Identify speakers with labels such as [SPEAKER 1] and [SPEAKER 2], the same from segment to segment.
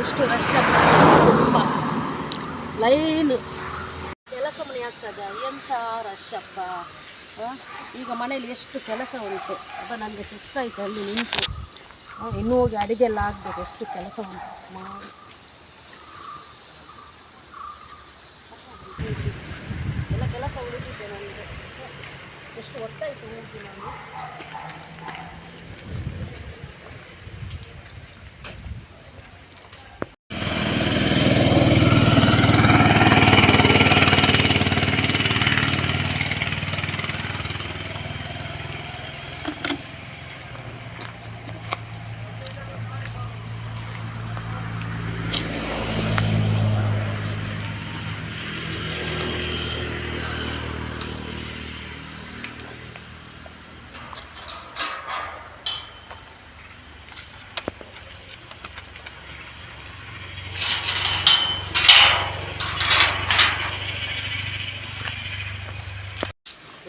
[SPEAKER 1] ಎಷ್ಟು ರಶ್ ತುಂಬ ಲೈನು. ಕೆಲಸ ಮನೆ ಆಗ್ತದ, ಎಂಥ ರಶ್ ಅಪ್ಪ. ಈಗ ಮನೇಲಿ ಎಷ್ಟು ಕೆಲಸ ಉಂಟು. ಅಪ್ಪ ನನಗೆ ಸುಸ್ತಾಯಿತು, ಅಲ್ಲಿ ನಿಂತು. ಇನ್ನೂ ಹೋಗಿ ಅಡುಗೆ ಎಲ್ಲ ಆಗಬೇಕು, ಎಷ್ಟು ಕೆಲಸ ಉಂಟು. ಮಾಡಿ ಎಲ್ಲ ಕೆಲಸ ಉಳಿದಿದೆ ನನಗೆ. ಎಷ್ಟು ಹೊತ್ತಾಯಿತು ಹೋಗಿ ನಾನು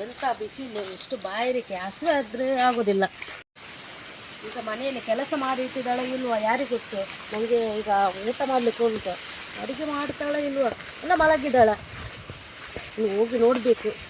[SPEAKER 1] ಎಂಥ ಬಿಸಿಲು ಎಷ್ಟು ಬಾಯಾರಿಕೆ. ಹಸಿವೆ ಆದರೆ ಆಗೋದಿಲ್ಲ. ಈಗ ಮನೆಯಲ್ಲಿ ಕೆಲಸ ಮಾಡಿ ಇಟ್ಟಿದ್ದಾಳೆ ಇಲ್ವಾ? ಯಾರಿಗೆ ಗೊತ್ತು? ನನಗೆ ಈಗ ಊಟ ಮಾಡಲಿಕ್ಕೆ ಉಂಟು. ಅಡುಗೆ ಮಾಡ್ತಾಳೆ ಇಲ್ವ? ಎಲ್ಲ ಮಲಗಿದ್ದಾಳೆ. ನೀವು ಹೋಗಿ ನೋಡಬೇಕು.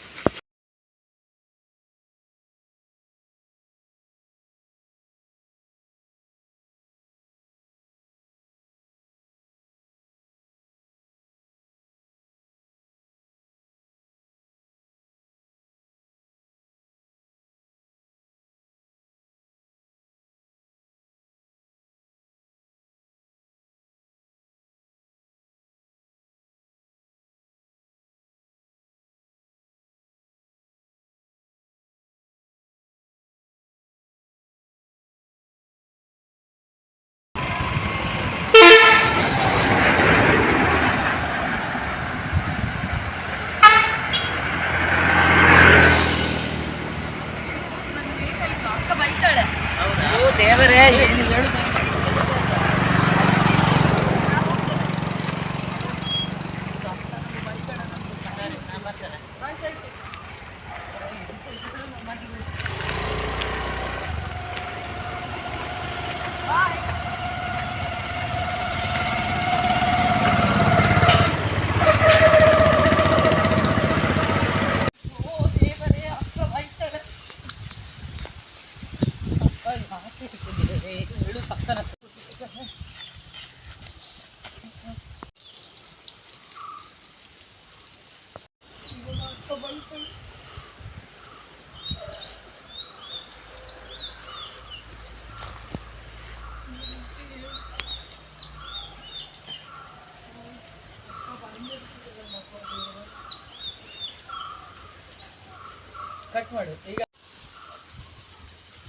[SPEAKER 2] ಕಟ್ ಮಾಡು. ಈಗ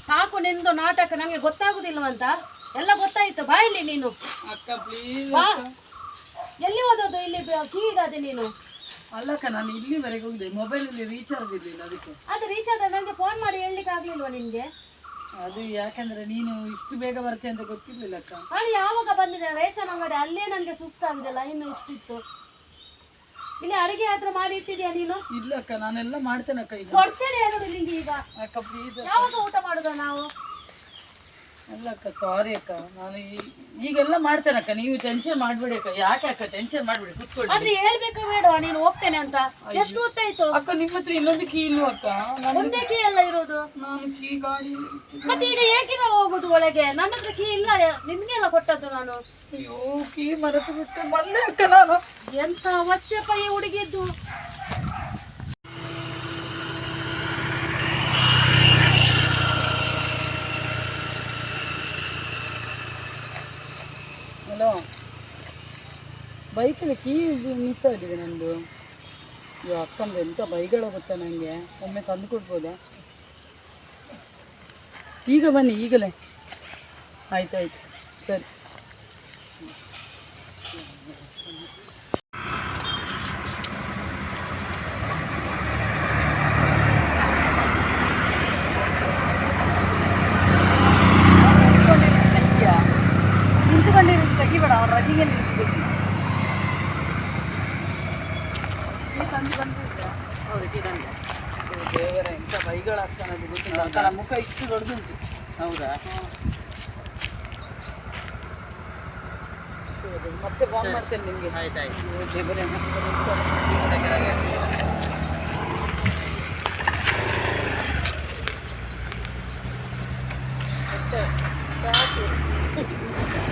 [SPEAKER 1] ಸಾಕು ನಿಂದು ನಾಟಕ ನನಗೆ ಗೊತ್ತಾಗುದಿಲ್ವಂತ? ಎಲ್ಲ ಗೊತ್ತಾಯ್ತು. ಬಾ ಇಲ್ಲಿ ನೀನು.
[SPEAKER 2] ಅಕ್ಕ ಪ್ಲೀಸ್
[SPEAKER 1] ಬಾ. ಎಲ್ಲಿ ಹೋದದ್ದು ಇಲ್ಲಿ ಕೀಡಾದೆ ನೀನು.
[SPEAKER 2] ಅಲ್ಲಕ್ಕ ನಾನು ಇಲ್ಲಿವರೆಗೆ ಹೋಗಿದೆ. ಮೊಬೈಲಲ್ಲಿ ರೀಚಾರ್ಜ್ ಇರಲಿಲ್ಲ ಅದಕ್ಕೆ.
[SPEAKER 1] ಅದು ರೀಚಾರ್ಜ್ ನನಗೆ ಫೋನ್ ಮಾಡಿ ಹೇಳಲಿಕ್ಕೆ ಆಗ್ಲಿಲ್ವಾ ನಿನ್ಗೆ
[SPEAKER 2] ಅದು ಯಾಕಂದ್ರೆ ನೀನು ಇಷ್ಟು ಬೇಗ ಬರ್ತೀಯ ಅಂತ ಗೊತ್ತಿರ್ಲಿಲ್ಲ ಅಕ್ಕ.
[SPEAKER 1] ನಾನು ಯಾವಾಗ ಬಂದಿದೆ? ರೇಷನ್ ಅಂಗಡಿ ಅಲ್ಲೇ ನನಗೆ ಸುಸ್ತಾಗಿದೆ. ಇನ್ನು ಇಷ್ಟಿತ್ತು. ಇಲ್ಲಿ ಅಡಿಗೆ ಹತ್ರ ಮಾಡಿ ಇಟ್ಟಿದ್ಯಾ ನೀನು?
[SPEAKER 2] ಇಲ್ಲ ಅಕ್ಕ ನಾನೆಲ್ಲ ಮಾಡ್ತೇನೆ ಅಕ್ಕ ಈಗ.
[SPEAKER 1] ಕೊಡ್ತೇನೆ ನಿಂಗೆ ಈಗ?
[SPEAKER 2] ಅಕ್ಕ ಪ್ಲೀಸ್
[SPEAKER 1] ಯಾವಾಗ ಊಟ ಮಾಡುದ ನಾವು?
[SPEAKER 2] ಅಲ್ಲ ಅಕ್ಕ ಸಾರಿ ಅಕ್ಕ. ನಾನು ಈ- ಈಗೆಲ್ಲ ಮಾಡ್ತೇನೆ ಅಕ್ಕ. ನೀವು ಟೆನ್ಷನ್ ಮಾಡ್ಬೇಡಿ ಅಕ್ಕ. ಯಾಕೆ ಅಕ್ಕ? ಟೆನ್ಷನ್ ಮಾಡ್ಬೇಡಿ ಕುತ್ಕೊಳ್ಳಿ.
[SPEAKER 1] ಆದ್ರೆ ಹೇಳ್ಬೇಕಾ ಬೇಡ ನೀನು ಹೋಗ್ತೇನೆ ಅಂತ. ಎಷ್ಟು ಹೊತ್ತಾಯ್ತು?
[SPEAKER 2] ಅಕ್ಕ ನಿಮ್ಮ ಹತ್ರ ಇನ್ನೊಂದು ಕೀ ಇಲ್ವಾ ಅಕ್ಕ? ನಾನು
[SPEAKER 1] ಒಂದೇ ಕೀ ಎಲ್ಲ ಇರೋದು.
[SPEAKER 2] ನಾನು ಕೀ ಗಾಡಿ
[SPEAKER 1] ಮತ್ತೆ ಈಗ ಏಕೆ ನಾವು ಹೋಗುದು ಒಳಗೆ? ನನ್ನ ಹತ್ರ ಕೀ ಇಲ್ಲ. ನಿಮ್ಗೆಲ್ಲ ಕೊಟ್ಟದ್ದು ನಾನು.
[SPEAKER 2] ಅಯ್ಯೋ ಕೀ ಮರೆತು ಬಿಟ್ಟು. ಬಂದೆ ಅಕ್ಕ ನಾನು.
[SPEAKER 1] ಎಂತ ಅವಶ್ಯಪ್ಪ ಈ ಹುಡುಗಿದ್ದು?
[SPEAKER 2] ಬೈಕಲ್ಲಿ ಕೀ ಮಿಸ್ ಆಗಿದೆ ನಂದು. ಇವಾಗ ಎಂತ ಬೈಗಳ ಗೊತ್ತಾ ನನಗೆ ಒಮ್ಮೆ ತಂದು ಕೊಡ್ಬೋದಾ? ಈಗ ಬನ್ನಿ, ಈಗಲೇ. ಆಯ್ತಾಯ್ತು, ಸರಿ. ದೇವರ ಎಂತ ಬೈಗಳು ಹಾಕ್ತಾನದು ಗೊತ್ತಿಲ್ಲ ಅದರ ಮುಖ ಇಷ್ಟು ದೊಡ್ಡದುಂಟು ಹೌದಾ ಮತ್ತೆ ಫೋನ್ ಮಾಡ್ತೇನೆ ನಿಮಗೆ
[SPEAKER 3] ಆಯ್ತಾಯ್ತು
[SPEAKER 2] ದೇವರೇ
[SPEAKER 3] Thank you.